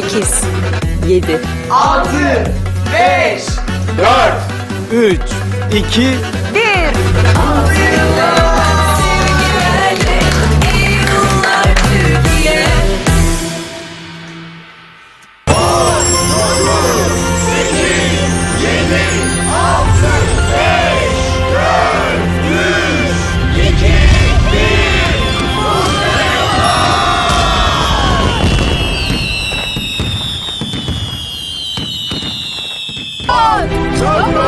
8, 7, 6, 5, 4, 3, 2, 1. 아,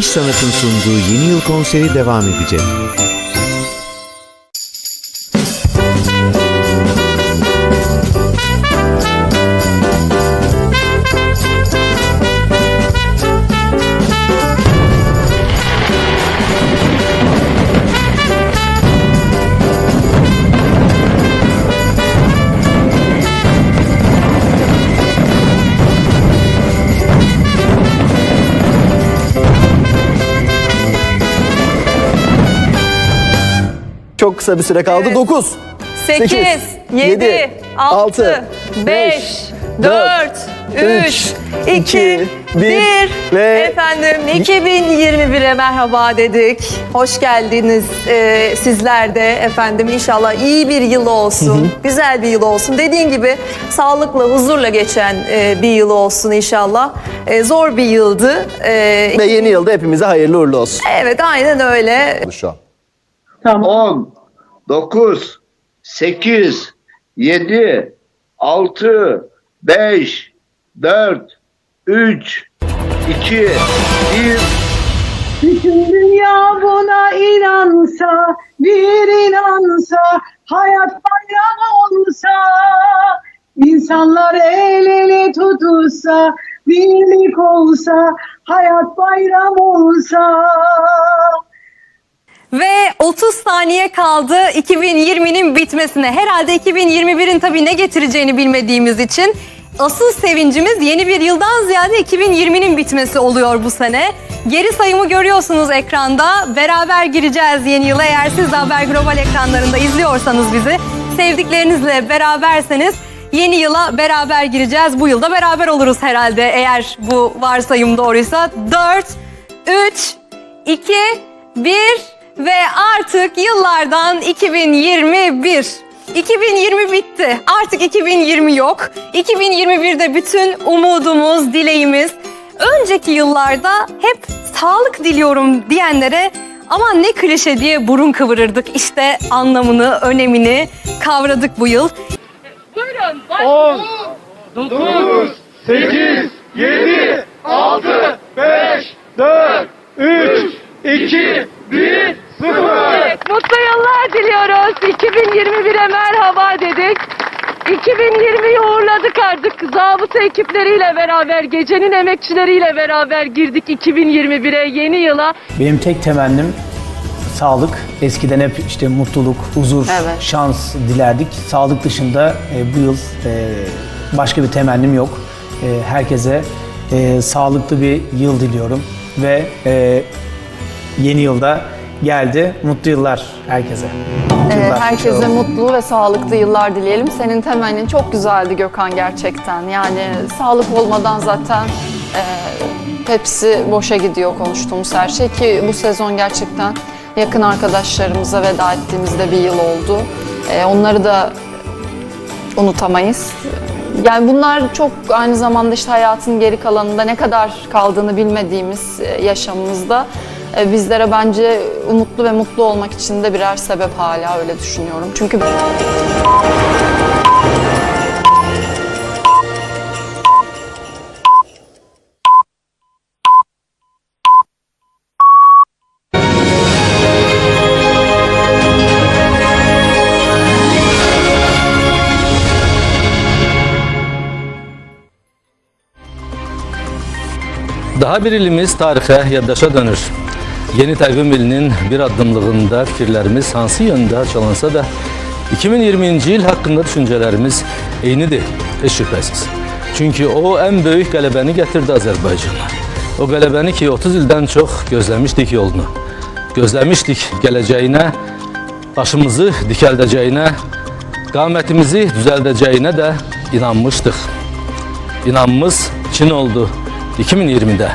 İş Sanat'ın sunduğu yeni yıl konseri devam edecek. Çok kısa bir süre kaldı. 9, 8, 7, 6, 5, 4, 3, 2, 1 ve- Efendim 2021'e merhaba dedik. Hoş geldiniz ee, sizler de efendim. İnşallah iyi bir yıl olsun. Güzel bir yıl olsun. Dediğin gibi sağlıkla, huzurla geçen e, bir yıl olsun inşallah. E, zor bir yıldı. E, Ve yeni yılda hepimize hayırlı uğurlu olsun. evet aynen öyle. şu an. 10, 9, 8, 7, 6, 5, 4, 3, 2, 1. Bütün dünya buna inansa, bir inansa, hayat bayram olsa, insanlar el ele tutulsa, birlik olsa, hayat bayram olsa. Ve 30 saniye kaldı 2020'nin bitmesine. Herhalde 2021'in tabii ne getireceğini bilmediğimiz için asıl sevincimiz yeni bir yıldan ziyade 2020'nin bitmesi oluyor bu sene. Geri sayımı görüyorsunuz ekranda. Beraber gireceğiz yeni yıla. Eğer siz de Haber Global ekranlarında izliyorsanız bizi, sevdiklerinizle beraberseniz yeni yıla beraber gireceğiz. Bu yılda beraber oluruz herhalde eğer bu varsayım doğruysa. 4, 3, 2, 1 ve artık yıllardan 2021. 2020 bitti. Artık 2020 yok. 2021'de bütün umudumuz, dileğimiz önceki yıllarda hep sağlık diliyorum diyenlere ama ne klişe diye burun kıvırırdık. İşte anlamını, önemini kavradık bu yıl. 9, 8, 7, 6, 5, 4, 3, 2, 1, 0. Mutlu yıllar diliyoruz. 2021'e merhaba dedik. 2020'yi uğurladık artık. Zabıta ekipleriyle beraber, gecenin emekçileriyle beraber girdik 2021'e, yeni yıla. Benim tek temennim sağlık. Eskiden hep işte mutluluk, huzur, şans dilerdik. Sağlık dışında e, bu yıl e, başka bir temennim yok. E, herkese e, sağlıklı bir yıl diliyorum ve e, yeni yılda geldi. Mutlu yıllar herkese. Mutlu Ee, herkese mutlu ve sağlıklı yıllar dileyelim. Senin temennin çok güzeldi Gökhan gerçekten. Yani sağlık olmadan zaten e, hepsi boşa gidiyor konuştuğumuz her şey ki bu sezon gerçekten yakın arkadaşlarımıza veda ettiğimizde bir yıl oldu. E, onları da unutamayız. Yani bunlar çok aynı zamanda işte hayatın geri kalanında ne kadar kaldığını bilmediğimiz e, yaşamımızda bizlere bence umutlu ve mutlu olmak için de birer sebep hala öyle düşünüyorum. Çünkü Daha bir ilimiz tarihe, yaddaşa dönür. Yeni təqvim ilinin bir addımlığında fikirlərimiz hansı yöndə çalınsa da 2020-ci il haqqında düşüncələrimiz eynidir, heç şübhəsiz. Çünki o ən böyük qələbəni gətirdi Azərbaycana. O qələbəni ki 30 ildən çox gözləmişdik yolunu. Gözləmişdik gələcəyinə, başımızı dikəldəcəyinə, qamətimizi düzəldəcəyinə də inanmışdıq. İnanmız Çin oldu 2020'de.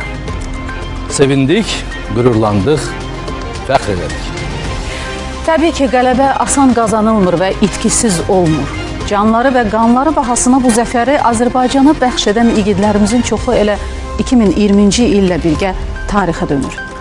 Sevindik, gururlandık, fəxr elədik. Təbii ki, qələbə asan qazanılmır və itkisiz olmur. Canları və qanları bahasına bu zəfəri Azərbaycana bəxş edən igidlərimizin çoxu elə 2020-ci illə birgə tarixə dönür.